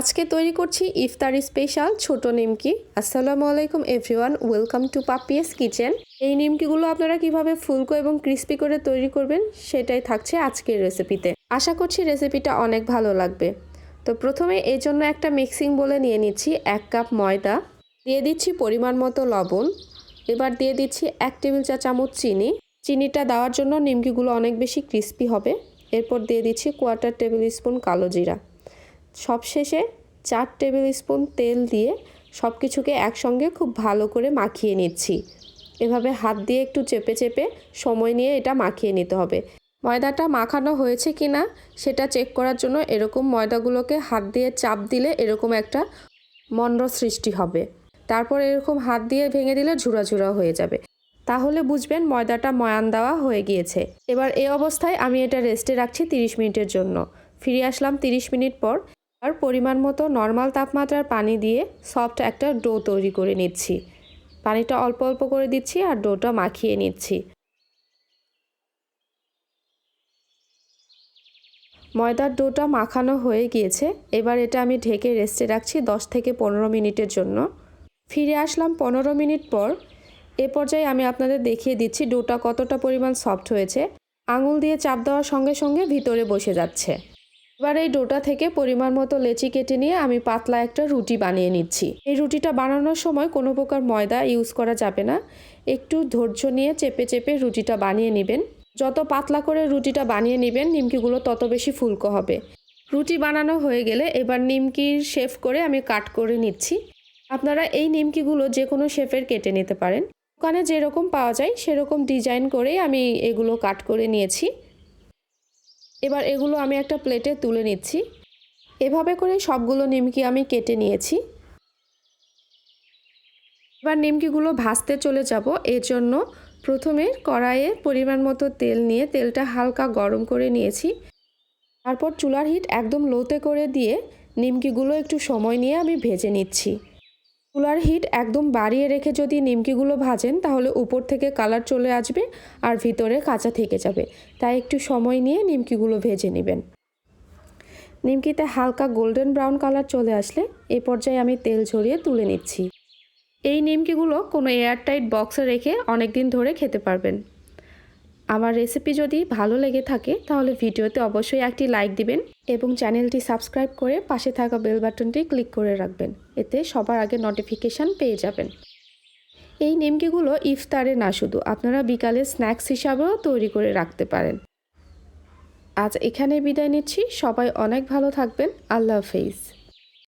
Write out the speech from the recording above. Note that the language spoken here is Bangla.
আজকে তৈরি করছি ইফতারি স্পেশাল ছোট নিমকি আসসালামু আলাইকুম everyone, welcome to Papia's kitchen. এই নিমকিগুলো আপনারা কীভাবে ফুলকো এবং ক্রিস্পি করে তৈরি করবেন সেটাই থাকছে আজকের রেসিপিতে। আশা করছি রেসিপিটা অনেক ভালো লাগবে। তো প্রথমে এই জন্য একটা মিক্সিং বলে নিয়ে নিচ্ছি এক কাপ ময়দা, দিয়ে দিচ্ছি পরিমাণ মতো লবণ, এবার দিয়ে দিচ্ছি এক টেবিল চা চামচ চিনি। চিনিটা দেওয়ার জন্য নিমকিগুলো অনেক বেশি ক্রিস্পি হবে। এরপর দিয়ে দিচ্ছি কোয়ার্টার টেবিল স্পুন কালো জিরা। সবশেষে চার টেবিল স্পুন তেল দিয়ে সব কিছুকে একসঙ্গে খুব ভালো করে মাখিয়ে নিচ্ছি। এভাবে হাত দিয়ে একটু চেপে চেপে সময় নিয়ে এটা মাখিয়ে নিতে হবে। ময়দাটা মাখানো হয়েছে কি না সেটা চেক করার জন্য এরকম ময়দাগুলোকে হাত দিয়ে চাপ দিলে এরকম একটা মন্ড সৃষ্টি হবে। তারপর এরকম হাত দিয়ে ভেঙে দিলে ঝুরা ঝুরা হয়ে যাবে। তাহলে বুঝবেন ময়দাটা ময়ান দেওয়া হয়ে গিয়েছে। এবার এই অবস্থায় আমি এটা রেস্টে রাখছি 30 মিনিটের জন্য। ফিরে আসলাম 30 মিনিট পর। আর পরিমাণ মতো নর্মাল তাপমাত্রার পানি দিয়ে সফট একটা ডো তৈরি করে নিচ্ছি। পানিটা অল্প অল্প করে দিচ্ছি আর ডোটা মাখিয়ে নিচ্ছি। ময়দার ডোটা মাখানো হয়ে গিয়েছে। এবার এটা আমি ঢেকে রেস্টে রাখছি 10 থেকে পনেরো মিনিটের জন্য। ফিরে আসলাম পনেরো মিনিট পর। এ পর্যায়ে আমি আপনাদের দেখিয়ে দিচ্ছি ডোটা কতটা পরিমাণ সফট হয়েছে। আঙুল দিয়ে চাপ দেওয়ার সঙ্গে সঙ্গে ভিতরে বসে যাচ্ছে। এবার এই ডোটা থেকে পরিমাণ মতো লেচি কেটে নিয়ে আমি পাতলা একটা রুটি বানিয়ে নিচ্ছি। এই রুটিটা বানানোর সময় কোনো প্রকার ময়দা ইউজ করা যাবে না। একটু ধৈর্য নিয়ে চেপে চেপে রুটিটা বানিয়ে নেবেন। যত পাতলা করে রুটিটা বানিয়ে নেবেন, নিমকিগুলো তত বেশি ফুলকো হবে। রুটি বানানো হয়ে গেলে এবার নিমকির শেফ করে আমি কাট করে নিচ্ছি। আপনারা এই নিমকিগুলো যে কোনো শেফের কেটে নিতে পারেন। দোকানে যেরকম পাওয়া যায়, সেরকম ডিজাইন করেই আমি এগুলো কাট করে নিয়েছি। এবার এগুলো আমি একটা প্লেটে তুলে নিচ্ছি। এভাবে করে সবগুলো নিমকি আমি কেটে নিয়েছি। এবার নিমকিগুলো ভাজতে চলে যাব। এর জন্য প্রথমে কড়াইয়ে পরিমাণ মতো তেল নিয়ে তেলটা হালকা গরম করে নিয়েছি। তারপর চুলার হিট একদম লোতে করে দিয়ে নিমকিগুলো একটু সময় নিয়ে আমি ভেজে নিচ্ছি। চুলার হিট একদম বাড়িয়ে রেখে যদি নিমকিগুলো ভাজেন, তাহলে উপর থেকে কালার চলে আসবে আর ভিতরে কাঁচা থেকে যাবে। তাই একটু সময় নিয়ে নিমকিগুলো ভেজে নেবেন। নিমকিতে হালকা গোল্ডেন ব্রাউন কালার চলে আসলে এ পর্যায়ে আমি তেল ঝরিয়ে তুলে নিচ্ছি। এই নিমকিগুলো কোনো এয়ারটাইট বক্সে রেখে অনেক দিন ধরে খেতে পারবেন। আমার রেসিপি যদি ভালো লেগে থাকে, তাহলে ভিডিওতে অবশ্যই একটি লাইক দিবেন এবং চ্যানেলটি সাবস্ক্রাইব করে পাশে থাকা বেল বাটনটি ক্লিক করে রাখবেন। এতে সবার আগে নোটিফিকেশান পেয়ে যাবেন। এই নিমকিগুলো ইফতারে না শুধু, আপনারা বিকালে স্ন্যাক্স হিসাবেও তৈরি করে রাখতে পারেন। আজ এখানে বিদায় নিচ্ছি। সবাই অনেক ভালো থাকবেন। আল্লাহ হাফেজ।